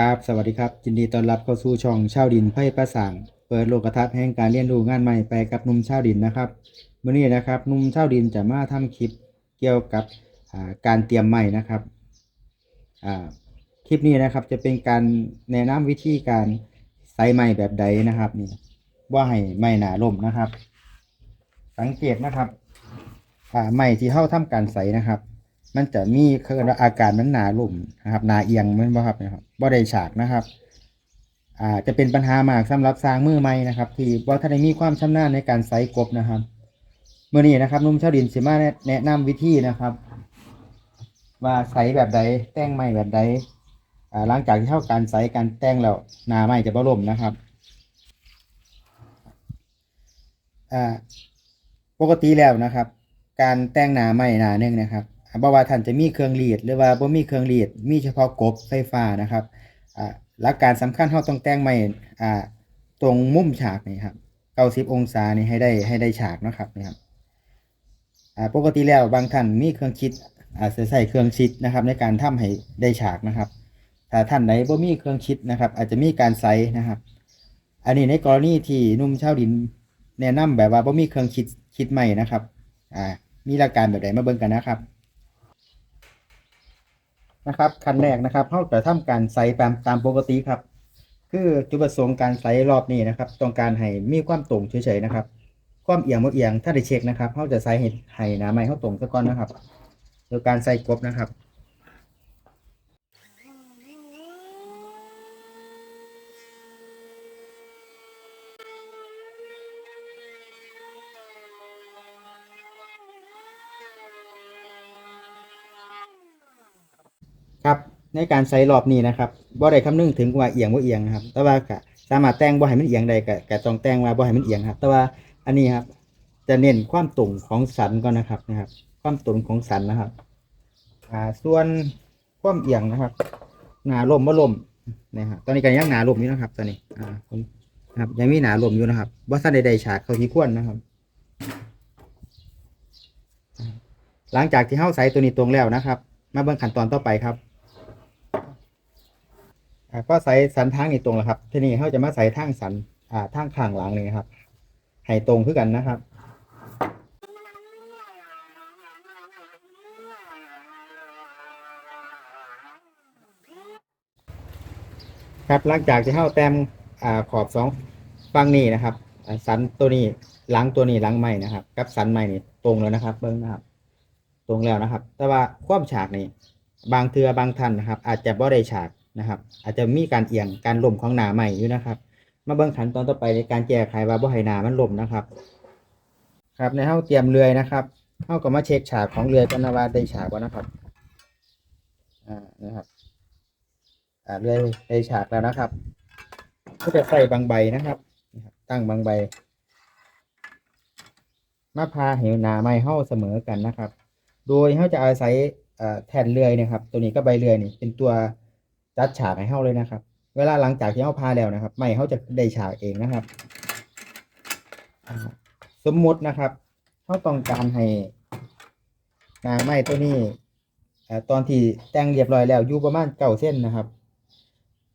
ครับสวัสดีครับยินดีต้อนรับเข้าสู่ช่องชาวดินไพ่ประสานเปิดโลกทัศน์แห่งการเรียนรู้งานใหม่ไปกับนุ่มชาวดินนะครับวันนี้นะครับนุ่มชาวดินจะมาทำคลิปเกี่ยวกับการเตรียมไม้นะครับคลิปนี้นะครับจะเป็นการแนะนำวิธีการใส่ไม้แบบใดนะครับนี่ว่าให้ไม้หนาล่มนะครับ สังเกตนะครับอ่าไม้ที่เข้าทำการใส่นะครับ มันจะมีคือว่าอาการมันหนาลุ่มนะครับหนาเอียงมันบ่ครับนะครับบ่ได้ฉากนะครับอ่าจะเป็นปัญหามากสำหรับสร้างมือใหม่นะครับ ที่บ่ทันได้มีความชำนาญในการใส่กบนะครับเมื่อนี้นะครับนุ่มชาวดินสิมาแนะนำวิธีนะครับ ว่าใส่แบบใดแต่งไม้แบบใดอ่าหลังจากที่เข้าการใส่การแต่งแล้วหนาไม้จะบ่ล่มนะครับอ่าปกติแล้วนะครับ การแต่งหนาไม้หนาหนึงนะครับ บ่ว่าท่านจะมีเครื่องรีดหรือว่าบ่มีเครื่องรีดมีเฉพาะกบไฟฟ้านะครับอ่าหลักการสำคัญเราต้องแต่งไม้อ่าตรงมุมฉากนี่ครับ90องศานี่ให้ได้ให้ได้ฉากนะครับนี่ครับอ่าปกติแล้วบางท่านมีเครื่องคิดอาจจะใช้เครื่องชิดนะครับในการทำให้ได้ฉากนะครับถ้าท่านใดบ่มีเครื่องคิดนะครับ อาจจะมีการใส่นะครับ อันนี้ในกรณีที่นุ่มเช่าดินแนะนำแบบว่าบ่มีเครื่องคิดคิดใหม่นะครับอ่ามีหลักการแบบใดมาเบิ่งกันนะครับ นะครับขั้นแรกนะครับเขาจะทำการใส่ตามตามปกติครับ คือจุดประสงค์การใส่รอบนี้นะครับ ต้องการให้มีความตรงเฉยๆนะครับความเอียงบ่เอียงถ้าได้เช็คนะครับเขาจะใส่ให้ให้หนาไม่เขาตรงซะก่อนนะครับ โดยการใส่กบนะครับ ครับในการใส่รอบนี้นะครับบ่ได้คำนึงถึงว่าเอียงบ่เอียงนะครับ แต่ว่าก็สามารถแต่งบ่ให้มันเอียงได้ก็ก็ต้องแต่งว่าบ่ให้มันเอียงครับ แต่ว่าอันนี้ครับ จะเน้นความตรงของสันก่อนนะครับนะครับ ความตรงของสันนะครับอ่าส่วนความเอียงนะครับหนาลมบ่ลมนะครับตอนนี้ก็ยังหนาลมอยู่นะครับ ตอนนี้อ่าผมครับยังมีหนาลมอยู่นะครับบ่ทันได้ได้ฉากเข้าที่ควรนะครับ หลังจากที่เฮาใส่ตัวนี้ตรงแล้วนะครับ มาเบิ่งขั้นตอนต่อไปครับ ก็ใส่สันทางนี่ตรงแล้วครับ ทีนี้เขาจะมาใส่ทางสันอ่าทางข้างหลังเลยครับ ให้ตรงคือกันนะครับครับหลังจากที่เข้าแต้มอ่าขอบสองฝั่งนี้นะครับสันตัวนี้หลังตัวนี้หลังใหม่นะครับ กับสันใหม่นี่ตรงแล้วนะครับ เบิ้งนะครับ ตรงแล้วนะครับ แต่ว่าความฉากนี่บางเทือบางท่านนะครับ อาจจะบ่ได้ฉาก นะครับ อาจจะมีการเอียงการล่มของหนาใหม่อยู่นะครับ มาเบิ่งขั้นตอนต่อไปในการแก้ไขว่าบ่ให้หนามันล่มนะครับ ครับในเฮาเตรียมเรือยนะครับเฮาก็มาเช็คฉากของเรือยกันนะว่าได้ฉากบ่านะครับอ่านะครับอ่าเรือยได้ฉากแล้วนะครับ ก็จะใส่บางใบนะครับ ตั้งบางใบมาพาเหวหนาไม้เฮาเสมอกันนะครับ โดยเฮาจะอาศัยแทนเลื่อยนะครับ ตัวนี้ก็ใบเลื่อยนี่เป็นตัว จัดฉากให้เฮาเลยนะครับ เวลาหลังจากที่เฮาพาแล้วนะครับ ไม้เฮาจะได้ฉากเองนะครับ สมมุตินะครับเฮาต้องการให้นาไม้ตัวนี้ตอนที่แต่งเรียบร้อยแล้วอยู่ประมาณเก้าเส้นนะครับ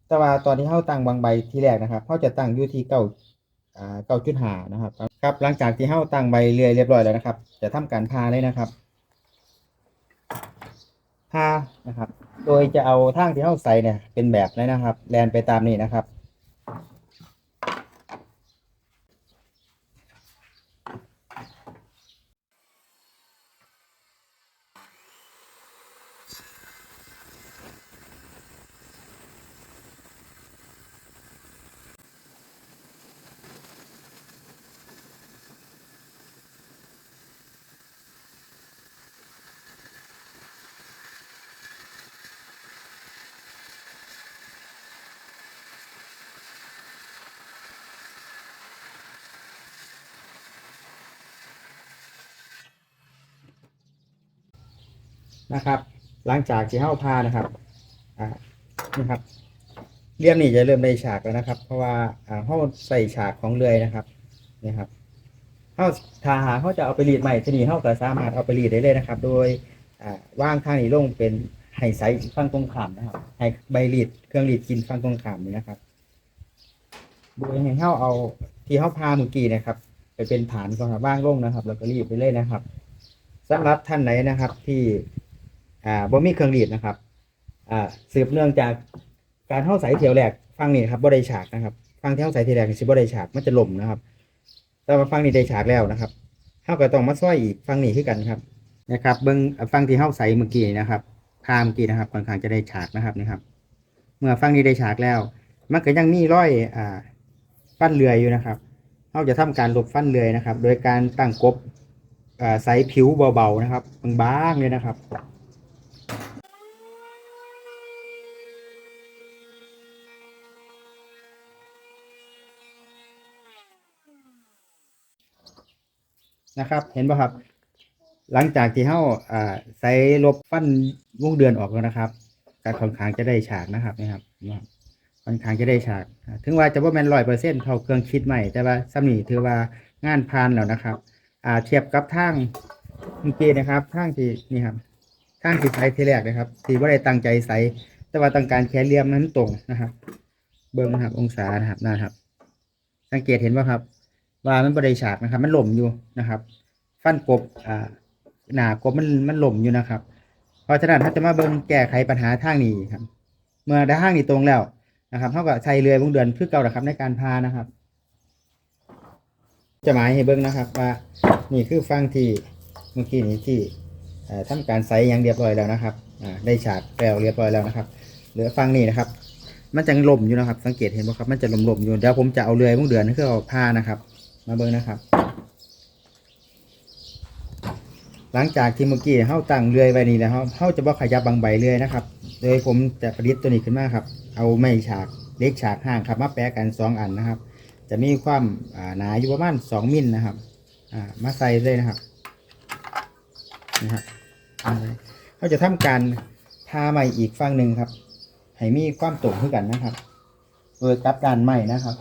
แต่ว่าตอนที่เฮาตั้งบางใบที่แรกนะครับเฮาจะตั้งอยู่ที่เก้าอ่าเก้าจุดหานะครับครับ หลังจากที่เฮาตั้งใบเลื่อยเรียบร้อยแล้วนะครับ จะทำการพาเลยนะครับพานะครับ โดยจะเอาทางที่เฮาใส่เนี่ยเป็นแบบนี้นะครับ แลนไปตามนี้นะครับ นะครับ หลังจากที่เฮาพานะครับอ่านะครับเรียมนี่จะเริ่มได้ฉากแล้วนะครับ เพราะว่าอ่าเฮาใส่ฉากของเรือยนะครับนี่ครับเฮาทาหาเขาจะเอาไปรีดใหม่ทีนี้เฮาก็สามารถเอาไปรีดได้เลยนะครับ โดยอ่าว่างทางนี้ลงเป็นให้ใส่ฟังตรงขามนะครับให้ใบรีดเครื่องรีดกินฟังตรงขามนี่นะครับ โดยให้เฮาเอาที่เฮาพาเมื่อกี้นะครับไปเป็นฐานก่อนครับว่างลงนะครับ แล้วก็รีดไปเลยนะครับสำหรับท่านไหนนะครับที่ อ่าบ่มีเครื่องรีดนะครับ อ่าสืบเนื่องจากการเฮาใส่เที่ยวแรกฟังนี่ครับบ่ได้ฉากนะครับ ฟังที่เฮาใส่เที่ยวแรกสิบ่ได้ฉากมันจะล่มนะครับ แต่ว่าฟังนี่ได้ฉากแล้วนะครับเฮาก็ต้องมาซ้อยอีกฟังนี่คือกันครับนะครับ เบิ้งฟังที่เฮาใส่เมื่อกี้นะครับพาเมื่อกี้นะครับค่อนข้างจะได้ฉากนะครับนะครับ เมื่อฟังนี้ได้ฉากแล้ว มันก็ยังมีร้อยอ่าฟันเลื่ออยู่นะครับเฮาจะทำการลบฟันเลื่อนะครับ โดยการตั้งกบอ่าใส่ผิวเบาๆนะครับ บางๆเลยนะครับ นะครับ เห็นป่ะครับ หลังจากที่เฮาอ่าใส่ลบฟันวงเดือนออกแล้วนะครับการค่อนข้างจะได้ฉากนะครับนะครับค่อนข้างจะได้ฉาก ถึงว่าจะว่าแมนร้อยเปอร์เซ็นต์เท่าเครื่องคิดใหม่แต่ว่าซ้ำนี่ถือว่างานผ่านแล้วนะครับ อ่าเทียบกับทางเมื่อกี้นะครับทางที่นี่ครับทางที่ใส่ทีแรกนะครับที่ว่าได้ตั้งใจใส่แต่ว่าต้องการแค่เลี่ยมนั้นตรงนะครับ เบิ้งนะครับองศานะครับนะครับ สังเกตเห็นป่ะครับ ว่ามันบริฉากนะครับ มันหล่มอยู่นะครับ ฟันกบอ่าหนากบมันมันหล่มอยู่นะครับ เพราะฉะนั้นถ้าจะมาเบิ่งแก้ไขปัญหาทางนี้ครับ เมื่อได้ทางนี้ตรงแล้วนะครับเท่ากับใช้เรือวงเดือนเพื่อเก่านะครับในการพานะครับ จะหมายให้เบิ่งนะครับ ว่านี่คือฟังที่เมื่อกี้นี้ที่เอ่อทำการใส่ยังเรียบร้อยแล้วนะครับอ่าได้ฉากแล้วเรียบร้อยแล้วนะครับ เหลือฟังนี่นะครับ มันจะหล่มอยู่นะครับ สังเกตเห็นไหมครับ มันจะหล่มๆอยู่เดี๋ยวผมจะเอาเรือวงเดือนนี่อเอาผ้านะครับ มาเบิ่งนะครับ หลังจากที่เมื่อกี้เฮาตั้งเลื่อยไว้นี่แล้วเฮาเฮาจะบ่ขยับบางใบเลื่อยนะครับ โดยผมจะประดิษฐ์ตัวนี้ขึ้นมาครับ เอาไม้ฉากเล็กฉากห่างครับมาแปะกันสองอันนะครับ จะมีความาหนาอยู่ประมาณสองมิลนะครับามาใส่เลยนะครับนะครับเขาจะทำการทาใหม่อีกฝั่งหนึ่งครับ ให้มีความตรงขึ้นกันนะครับ โดยกับการใหม่นะครับ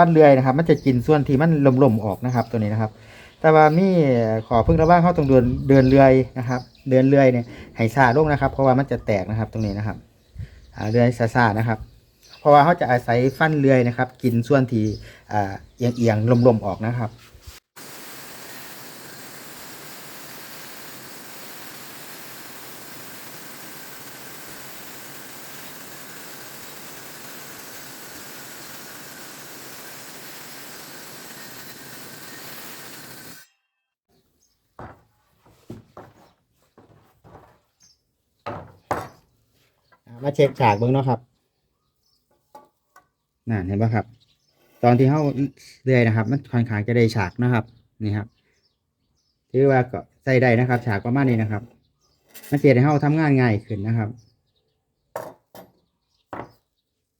ฟันเลื่อยนะครับ มันจะกินส่วนที่มันหลมๆออกนะครับตัวนี้นะครับ แต่ว่ามีขอเพิ่งระว่างเข้าตรงเดินเดินเลื่อยนะครับ เดินเลื่อยเนี่ยให้ซาลงนะครับ เพราะว่ามันจะแตกนะครับตรงนี้นะครับเลื่อยซาซาๆนะครับ เพราะว่าเขาจะอาศัยฟันเลื่อยนะครับ กินส่วนที่อ่าเอียงๆลมๆออกนะครับ มาเช็คฉากเบิ้งเนาะครับนั่นเห็นปะครับ ตอนที่เข้าเลื่อยนะครับ มันค่อนข้างจะได้ฉากนะครับ นี่ครับถือว่าก็ใส่ได้นะครับ ฉากประมาณนี้นะครับมันเสียให้เขาทำงานง่ายขึ้นนะครับ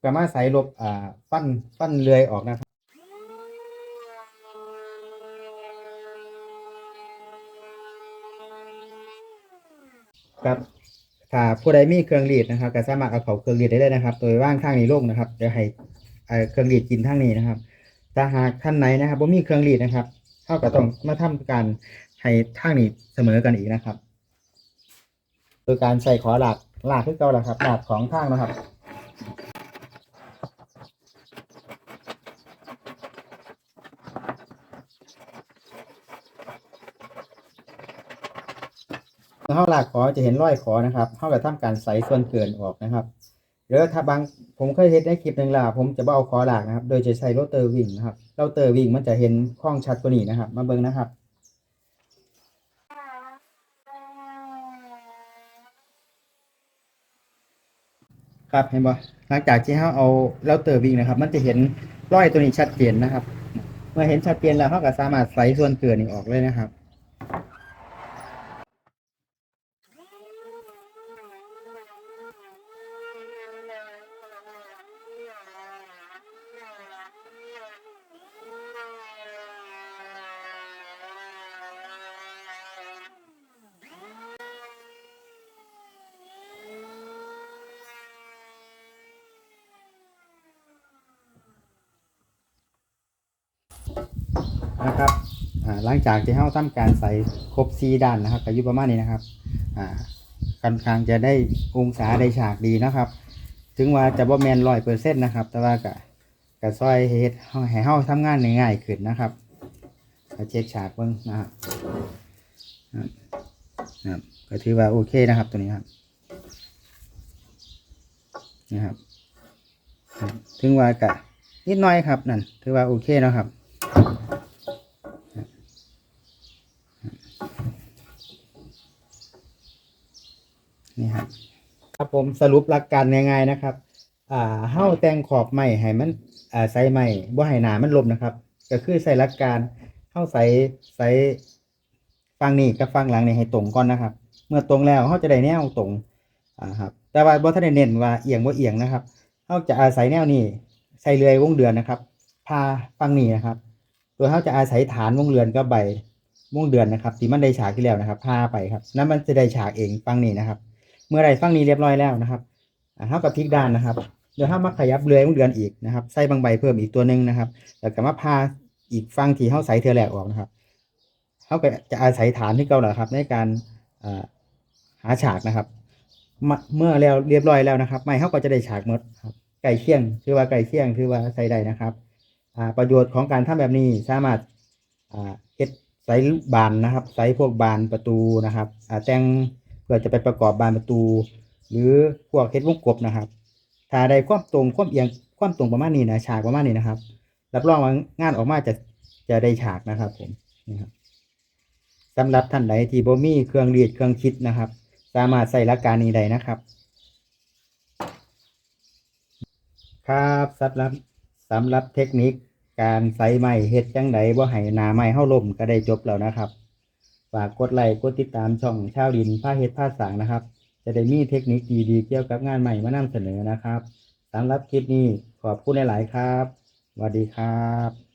ก็มาใส่ลบอ่าฟันฟันเลื่อยออกนะครับครับ ถ้าผู้ใดมีเครื่องรีดนะครับก็สามารถเอาเขาเครื่องรีดได้เลยนะครับ โดยว่างข้างนี้ลงนะครับเดี๋ยวให้เครื่องรีดกินทางนี้นะครับแต่หากท่านไหนนะครับว่ามีเครื่องรีดนะครับเท่ากับต้องมาทำการให้ทางนี้เสมอกันอีกนะครับ โดยการใส่ขอหลักหลักที่เก่าแหละครับหลักของข้างนะครับ เมื่อเข้าห ลากขอจะเห็นรอยขอนะครับเข้ากับทำการใส่ส่วนเกินออกนะครับหรือถ้าบางผมเคยเห็นในคลิปหนึ่งและผมจะเอาขอหลากนะครับ โดยจะใช้โรเตอร์วิ่งนะครับโรเตอร์วิ่งมันจะเห็นคล่องชัดกว่านี้นะครับ มาเบิ่งนะครับครับเห็นบ่หลังจากที่เขาเอาโรเตอร์วิ่งนะครับ มันจะเห็นรอยตัวนี้ชัดเจนนะครับ เมื่อเห็นชัดเจนแล้วเขาก็สามารถใส่ส่วนเกินนี้ออกเลยนะครับ ค นะครับอ่าหลังจากที่เราทำการใส่ครบซีด้านนะครับก็อยู่ประมาณนี้นะครับอ่าค่อนข้างจะได้องศาได้ฉากดีนะครับ ถึงว่าจะบ่แมนร้อยเปอร์เซ็นต์นะครับ แต่ว่าก็ก็ซอยเฮ็ดให้เฮาทำงานง่ายขึ้นนะครับก็เช็คฉากเบิ่งนะครับครับครับก็ถือว่าโอเคนะครับตัวนี้ครับนะครับ ถึงว่าก็นิดหน่อยครับนั่นถือว่าโอเคนะครับ นี่ครับครับผมสรุปหลักการง่ายๆนะครับ อ่าเฮ้าแต่งขอบไม้ให้มันอ่าใส่ไม้บ่ให้หนามันลมนะครับ ก็คือใส่หลักการเฮ้าใส่ใส่ฟังนี่กับฟังหลังนี่ให้ตรงก่อนนะครับ เมื่อตรงแล้วเฮาจะได้แนวตรงอ่าครับแต่ว่าบ่ทันได้เน้นว่าเอียงบ่เอียงนะครับเฮาจะอาศัยแนวนี้ใส่เรือยวงเดือนนะครับ พาฟังนี่นะครับโดยเฮาจะอาศัยฐานวงเรือนกับใบวงเดือนนะครับที่มันได้ฉากที่แล้วนะครับพาไปครับนั้นมันจะได้ฉากเองฟังนี่นะครับ เมื่อไรฟังนี้เรียบร้อยแล้วนะครับอ่าเท่ากับพลิกด้านนะครับเดี๋ยวถ้ามาขยับเรือยของเดือนอีกนะครับใส่บางใบเพิ่มอีกตัวหนึ่งนะครับแล้วก็มาพาอีกฟังที่เข้าใส่เทอแรกออกนะครับเขาก็จะอาศัยฐานที่เก่าแหละครับ ในการหาฉากนะครับ เมื่อแล้วเรียบร้อยแล้วนะครับ ไม่เขาก็จะได้ฉากหมดครับไก่เคี่ยงคือว่าไก่เคี่ยงคือว่าใส่ได้นะครับประโยชน์ของการทำแบบนี้สามารถเฮ็ดใส่บานนะครับ ใส่พวกบานประตูนะครับแต่ง พื่อจะไปประกอบบานประตู หรือพวกเฮ็ดวงกบนะครับ ถ้าได้ความตรงความเอียงความตรงประมาณนี้นะฉากประมาณนี้นะครับ รับรองว่างานออกมาจะจะได้ฉากนะครับ ผมนี่ครับสำหรับท่านใดที่บ่มีเครื่องรีดเครื่องคิดนะครับ สามารถใส่หลักการนี้ได้นะครับ ครับสำหรับสำหรับเทคนิคการใส่ไม้เฮ็ดจังไดบ่ให้หนาไม้เฮาล่มก็ได้จบแล้วนะครับ ฝากกดไลค์กดติดตามช่องชาวดินผ้าเฮ็ดผ้าสางนะครับ จะได้มีเทคนิคดีๆเกี่ยวกับงานใหม่มานำเสนอนะครับสำหรับคลิปนี้ขอบคุณหลายๆครับสวัสดีครับ